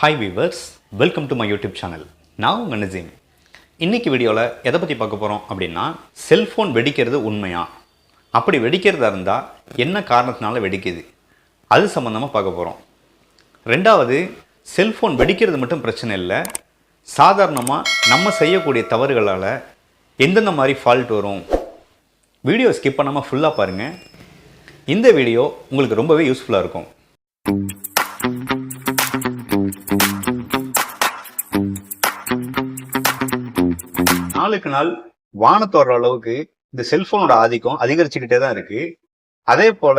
Hi viewers welcome to my YouTube channel நான் உங்கள் நசீம் இன்றைக்கி வீடியோவில் எதை பற்றி பார்க்க போகிறோம் அப்படின்னா செல்ஃபோன் வெடிக்கிறது உண்மையா? அப்படி வெடிக்கிறதா இருந்தால் என்ன காரணத்தினால வெடிக்குது? அது சம்மந்தமாக பார்க்க போகிறோம் ரெண்டாவது செல்ஃபோன் வெடிக்கிறது மட்டும் பிரச்சனை இல்லை. சாதாரணமாக நம்ம செய்யக்கூடிய தவறுகளால் எந்தெந்த மாதிரி ஃபால்ட் வரும்? வீடியோ ஸ்கிப் பண்ணாமல் ஃபுல்லாக பாருங்கள் இந்த வீடியோ உங்களுக்கு ரொம்பவே யூஸ்ஃபுல்லாக இருக்கும். நாளுக்கு நாள் வானத்தோற அளவுக்கு இந்த செல்போனோட ஆதிக்கம் அதிகரிச்சுக்கிட்டே தான் இருக்கு. அதே போல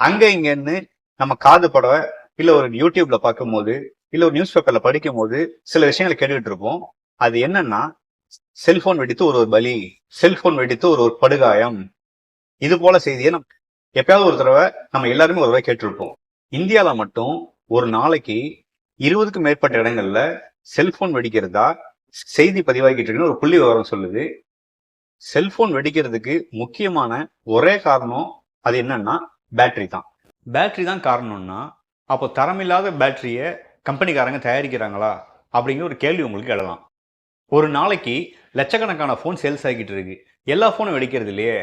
அங்க இங்கன்னு நம்ம காது படவை இல்ல ஒரு யூடியூப்ல பார்க்கும்போது இல்ல ஒரு நியூஸ் பேப்பர்ல படிக்கும் போது சில விஷயங்களை கேட்டுக்கிட்டு இருப்போம். அது என்னன்னா செல்போன் வெடித்து ஒரு ஒரு பலி செல்போன் வெடித்து ஒரு ஒரு படுகாயம். இது போல செய்தியை நம்ம எப்பயாவது ஒரு தடவை நம்ம எல்லாருமே ஒரு தடவை கேட்டிருப்போம். இந்தியாவில் மட்டும் ஒரு நாளைக்கு இருபதுக்கும் மேற்பட்ட இடங்கள்ல செல்போன் வெடிக்கிறதா செய்தி பதிவாகிட்டு இருக்குன்னு ஒரு புள்ளி விவரம் சொல்லுது. செல்போன் வெடிக்கிறதுக்கு முக்கியமான ஒரே காரணம் அது என்னன்னா பேட்டரி தான். பேட்டரி தான் காரணம்னா அப்போ தரமில்லாத பேட்டரியை கம்பெனிக்காரங்க தயாரிக்கிறாங்களா? அப்படிங்கிற ஒரு கேள்வி உங்களுக்கு எழலாம். ஒரு நாளைக்கு லட்சக்கணக்கான ஃபோன் சேல்ஸ் ஆகிட்டு இருக்கு. எல்லா ஃபோனும் வெடிக்கிறது இல்லையே?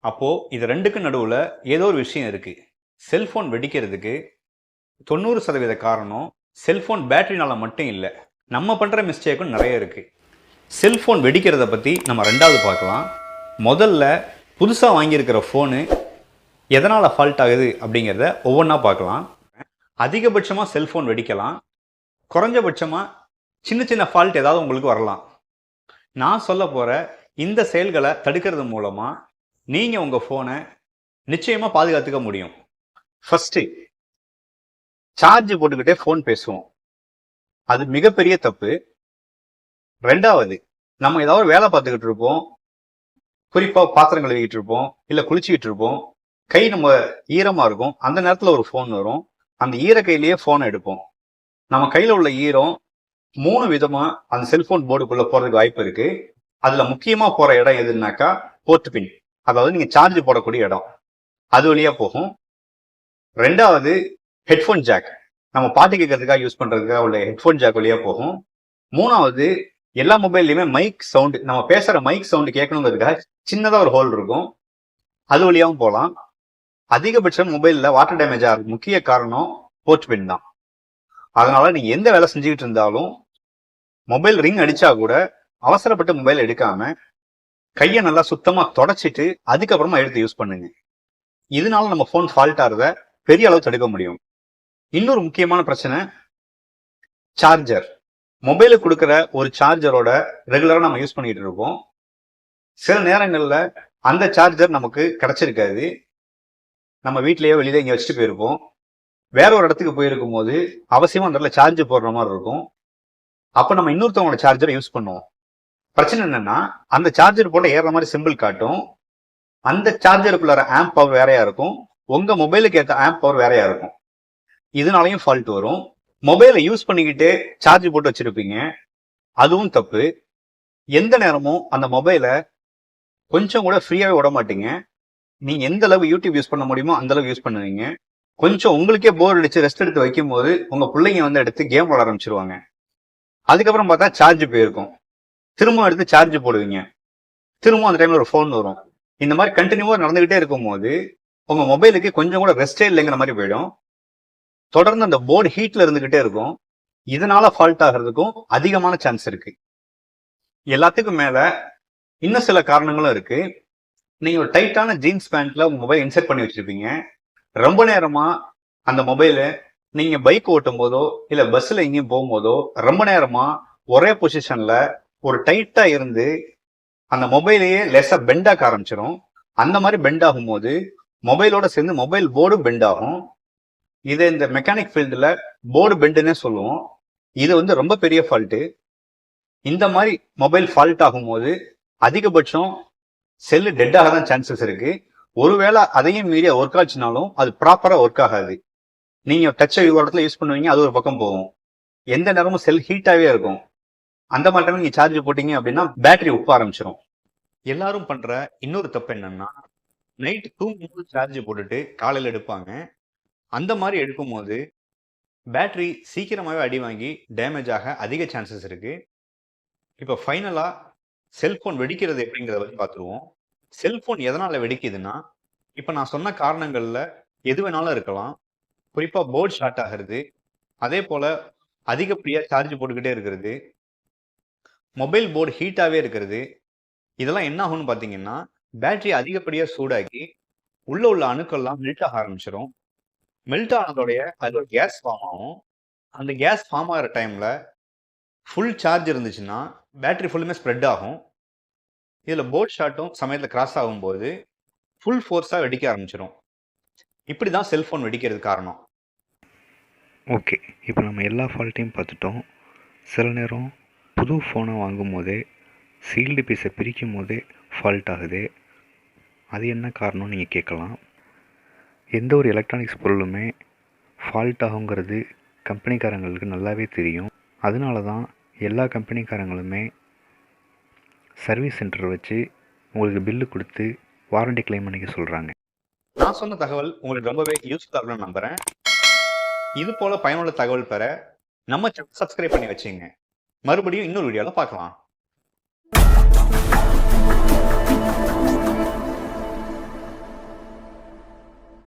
அப்போ இது ரெண்டுக்கும் நடுவில் ஏதோ ஒரு விஷயம் இருக்கு. செல்போன் வெடிக்கிறதுக்கு தொண்ணூறு சதவீத காரணம் செல்போன் பேட்டரினால மட்டும் இல்லை. நம்ம பண்ணுற மிஸ்டேக்கும் நிறைய இருக்குது செல்ஃபோன் வெடிக்கிறத பற்றி நம்ம ரெண்டாவது பார்க்கலாம். முதல்ல புதுசாக வாங்கியிருக்கிற ஃபோனு எதனால் ஃபால்ட் ஆகுது அப்படிங்கிறத ஒவ்வொன்றா பார்க்கலாம். அதிகபட்சமாக செல்ஃபோன் வெடிக்கலாம். குறைஞ்சபட்சமாக சின்ன சின்ன ஃபால்ட் ஏதாவது உங்களுக்கு வரலாம். நான் சொல்ல போகிற இந்த செயல்களை தடுக்கிறது மூலமாக நீங்கள் உங்கள் ஃபோனை நிச்சயமாக பாதுகாத்துக்க முடியும். ஃபஸ்ட்டு சார்ஜ் போட்டுக்கிட்டே ஃபோன் பேசுவோம். அது மிகப்பெரிய தப்பு. ரெண்டாவது நம்ம ஏதாவது வேலை பார்த்துக்கிட்டு இருப்போம். குறிப்பா பாத்திரம் கழுவிக்கிட்டு இருப்போம். இல்ல குளிச்சுக்கிட்டு இருப்போம். கை நம்ம ஈரமா இருக்கும். அந்த நேரத்துல ஒரு ஃபோன் வரும். அந்த ஈர கையிலேயே ஃபோனை எடுப்போம். நம்ம கையில உள்ள ஈரம் மூணு விதமா அந்த செல்போன் போர்டுக்குள்ள போறதுக்கு வாய்ப்பு இருக்கு. அதுல முக்கியமா போற இடம் எதுனாக்கா போர்ட் பின் அதாவது நீங்க சார்ஜ் போடக்கூடிய இடம். அது வழியா போகும். ரெண்டாவது ஹெட்ஃபோன் ஜாக் நம்ம பாட்டு கேட்கறதுக்காக யூஸ் பண்ணுறதுக்காக உள்ள ஹெட்ஃபோன் ஜாக் வழியாக போகும். மூணாவது எல்லா மொபைல்லையுமே மைக் சவுண்டு நம்ம பேசுகிற மைக் சவுண்டு கேட்கணுங்கிறதுக்காக சின்னதாக ஒரு ஹோல் இருக்கும். அது வழியாவும் போகலாம் அதிகபட்சம் மொபைலில் வாட்டர் டேமேஜ் ஆகிறது முக்கிய காரணம் போர்ட் பின் தான். அதனால நீங்கள் எந்த வேலை செஞ்சுக்கிட்டு இருந்தாலும் மொபைல் ரிங் அடித்தா கூட அவசரப்பட்டு மொபைல் எடுக்காம கையை நல்லா சுத்தமாக தொடச்சிட்டு அதுக்கப்புறமா எடுத்து யூஸ் பண்ணுங்க. இதனால நம்ம ஃபோன் ஃபால்ட் ஆகிறத பெரிய அளவு தடுக்க முடியும். இன்னொரு முக்கியமான பிரச்சனை சார்ஜர் மொபைலுக்கு கொடுக்குற ஒரு சார்ஜரோட ரெகுலராக நம்ம யூஸ் பண்ணிட்டு இருக்கோம். சில நேரங்களில் அந்த சார்ஜர் நமக்கு கிடைச்சிருக்காது. நம்ம வீட்லேயோ வெளியில இங்கே வச்சுட்டு போயிருப்போம். வேற ஒரு இடத்துக்கு போயிருக்கும் போது அவசியமாக அந்த இடத்துல சார்ஜ் போடுற மாதிரி இருக்கும். அப்போ நம்ம இன்னொருத்தவங்களோட சார்ஜரை யூஸ் பண்ணுவோம். பிரச்சனை என்னன்னா அந்த சார்ஜர் போட ஏறுற மாதிரி சிம்பிள் காட்டும். அந்த சார்ஜருக்குள்ளார ஆம்ப் பவர் வேறையா இருக்கும். உங்க மொபைலுக்கு ஏற்ற ஆம்ப் பவர் வேறையா இருக்கும். இதனாலையும் ஃபால்ட் வரும். மொபைலை யூஸ் பண்ணிக்கிட்டு சார்ஜ் போட்டு வச்சுருப்பீங்க. அதுவும் தப்பு. எந்த நேரமும் அந்த மொபைலை கொஞ்சம் கூட ஃப்ரீயாகவே விட மாட்டீங்க நீங்கள் எந்த அளவு யூடியூப் யூஸ் பண்ண முடியுமோ அந்த அளவு யூஸ் பண்ணுவீங்க. கொஞ்சம் உங்களுக்கே போர் அடிச்சு ரெஸ்ட் எடுத்து வைக்கும் போது உங்கள் பிள்ளைங்க வந்து எடுத்து கேம் விளாட ஆரம்பிச்சிருவாங்க. அதுக்கப்புறம் பார்த்தா சார்ஜ் போயிருக்கும். திரும்ப எடுத்து சார்ஜ் போடுவீங்க. திரும்ப அந்த டைமில் ஒரு ஃபோன் வரும். இந்த மாதிரி கண்டினியூவாக நடந்துகிட்டே இருக்கும்போது உங்கள் மொபைலுக்கு கொஞ்சம் கூட ரெஸ்டே இல்லைங்கிற மாதிரி போயிடும். தொடர்ந்து அந்த போர்டு ஹீட்ல இருந்துகிட்டே இருக்கும். இதனால ஃபால்ட் ஆகிறதுக்கும் அதிகமான சான்ஸ் இருக்கு. எல்லாத்துக்கும் மேல இன்னும் சில காரணங்களும் இருக்கு. நீங்க ஒரு டைட்டான ஜீன்ஸ் பேண்ட்ல உங்க மொபைல் இன்செர்ட் பண்ணி வச்சிருப்பீங்க. ரொம்ப நேரமா அந்த மொபைலை நீங்க பைக் ஓட்டும் போதோ இல்ல பஸ்ல எங்கேயும் போகும்போதோ ரொம்ப நேரமா ஒரே பொசிஷன்ல ஒரு டைட்டா இருந்து அந்த மொபைலையே லெஸ்ஸா பெண்டாக்க ஆரம்பிச்சிடும் அந்த மாதிரி பெண்ட் ஆகும்போது மொபைலோட சேர்ந்து மொபைல் போர்டும் பெண்ட் ஆகும். இதை இந்த மெக்கானிக் ஃபீல்டில் போர்டு பெண்டுன்னே சொல்லுவோம். இது வந்து ரொம்ப பெரிய ஃபால்ட்டு இந்த மாதிரி மொபைல் ஃபால்ட் ஆகும்போது அதிகபட்சம் செல்லு டெட் ஆக தான் சான்சஸ் இருக்கு. ஒருவேளை அதையும் மீறி ஒர்க் ஆச்சுனாலும் அது ப்ராப்பராக ஒர்க் ஆகாது. நீங்கள் டச்சை ஒரு இடத்துல யூஸ் பண்ணுவீங்க அது ஒரு பக்கம் போகும். எந்த நேரமும் செல் ஹீட்டாகவே இருக்கும். அந்த மாதிரி time நீங்கள் சார்ஜ் போட்டீங்க அப்படின்னா பேட்டரி உப்ப ஆரம்பிச்சிடும் எல்லாரும் பண்ணுற இன்னொரு தப்பு என்னன்னா நைட் தூங்கும்போது சார்ஜ் போட்டுட்டு காலையில் எடுப்பாங்க. அந்த மாதிரி எடுக்கும்போது பேட்டரி சீக்கிரமாகவே அடி வாங்கி டேமேஜ் ஆக அதிக சான்சஸ் இருக்குது இப்போ ஃபைனலாக செல்ஃபோன் வெடிக்கிறது எப்படிங்கிறத பற்றி பார்த்துருவோம் செல்ஃபோன் எதனால் வெடிக்குதுன்னா இப்போ நான் சொன்ன காரணங்களில் எது வேணாலும் இருக்கலாம். குறிப்பாக போர்டு ஷார்ட் ஆகிறது அதே போல் அதிகப்படியாக சார்ஜ் போட்டுக்கிட்டே இருக்கிறது மொபைல் போர்டு ஹீட்டாகவே இருக்கிறது இதெல்லாம் என்ன ஆகும்னு பார்த்தீங்கன்னா பேட்டரி அதிகப்படியாக சூடாக்கி உள்ளே உள்ள அணுக்கள்லாம் மெல்ட் ஆக ஆரம்பிச்சிடும் மெல்ட் ஆனதோடைய அது ஒரு கேஸ் ஃபார்ம் ஆகும். அந்த கேஸ் ஃபார்ம் ஆகிற டைமில் ஃபுல் சார்ஜ் இருந்துச்சுன்னா பேட்டரி ஃபுல்லுமே ஸ்ப்ரெட் ஆகும். இதில் போட் ஷாட்டும் சமயத்தில் கிராஸ் ஆகும்போது ஃபுல் ஃபோர்ஸாக வெடிக்க ஆரம்பிச்சிடும் இப்படி தான் செல்ஃபோன் வெடிக்கிறது காரணம். ஓகே இப்போ நம்ம எல்லா ஃபால்ட்டையும் பார்த்துட்டோம். சில நேரம் புது ஃபோனை வாங்கும் போதே சீல்டு பீஸை பிரிக்கும் போதே ஃபால்ட் ஆகுது. அது என்ன காரணம்னு நீங்கள் கேட்கலாம். எந்த ஒரு எலக்ட்ரானிக்ஸ் பொருளுமே ஃபால்ட் ஆகுங்கிறது கம்பெனிக்காரங்களுக்கு நல்லாவே தெரியும். அதனால தான் எல்லா கம்பெனிக்காரங்களுமே சர்வீஸ் சென்டர் வச்சு உங்களுக்கு பில்லு கொடுத்து வாரண்டி கிளைம் பண்ணிக்க சொல்கிறாங்க நான் சொன்ன தகவல் உங்களுக்கு ரொம்பவே யூஸ்ஃபுல்லாக இருக்கும்னு நம்புகிறேன் இது போல் பயனுள்ள தகவல் பெற நம்ம சப்ஸ்கிரைப் பண்ணி வச்சுங்க. மறுபடியும் இன்னொரு வீடியோவில் பார்க்கலாம்.